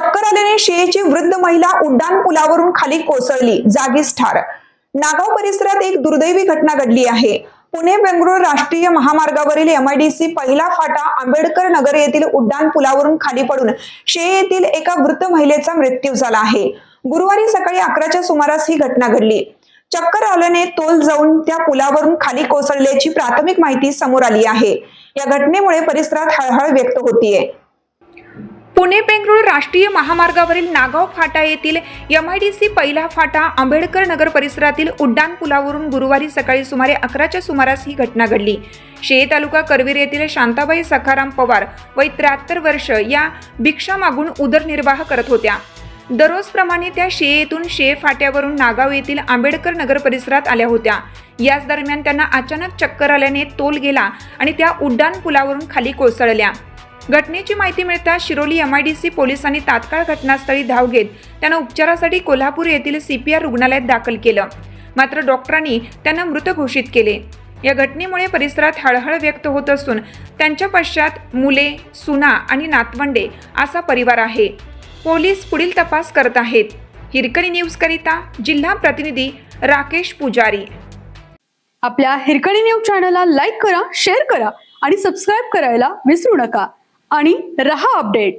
टक्कर आल्याने शिळेची वृद्ध महिला उड्डाण पुलावरून खाली कोसळली जागीच ठार. नागाव परिसरात एक दुर्दैवी घटना घडली आहे. पुणे बेंगळूर राष्ट्रीय महामार्गावरील एमआयडीसी पहिला फाटा आंबेडकर नगर येथील उड्डाण पुलावरून खाली पडून शे येथील एका वृद्ध महिलेचा मृत्यू झाला आहे. गुरुवारी सकाळी अकराच्या सुमारास ही घटना घडली. चक्कर आल्याने तोल जाऊन त्या पुलावरून खाली कोसळल्याची प्राथमिक माहिती समोर आली आहे. या घटनेमुळे परिसरात हळहळ व्यक्त होतीये. पुणे बेंगळूर राष्ट्रीय महामार्गावरील नागाव फाटा येथील यम आय डी सी पहिला फाटा आंबेडकर नगर परिसरातील उड्डाण पुलावरून गुरुवारी सकाळी सुमारे अकराच्या सुमारास ही घटना घडली. शेळे तालुका करवीर येथील शांताबाई सखाराम पवार वय त्र्याहत्तर वर्ष या भिक्षा मागून उदरनिर्वाह करत होत्या. दररोजप्रमाणे त्या शेयेतून शे फाट्यावरून नागाव येथील आंबेडकर नगर परिसरात आल्या होत्या. याच दरम्यान त्यांना अचानक चक्कर आल्याने तोल गेला आणि त्या उड्डाण पुलावरून खाली कोसळल्या. घटनेची माहिती मिळताच शिरोली एमआयडीसी पोलिसांनी तात्काळ घटनास्थळी धाव घेत त्यांना उपचारासाठी कोल्हापूर येथील सीपीआर रुग्णालयात दाखल केलं. मात्र डॉक्टरांनी त्यांना मृत घोषित केले. या घटनेमुळे परिसरात हळहळ व्यक्त होत असून त्यांच्या पश्चात मुले सुना आणि नातवंडे असा परिवार आहे. पोलीस पुढील तपास करत आहेत. हिरकणी न्यूजकरिता जिल्हा प्रतिनिधी राकेश पुजारी. आपल्या हिरकणी न्यूज चॅनलला लाईक करा शेअर करा आणि सबस्क्राईब करायला विसरू नका. आणि रहा अपडेट.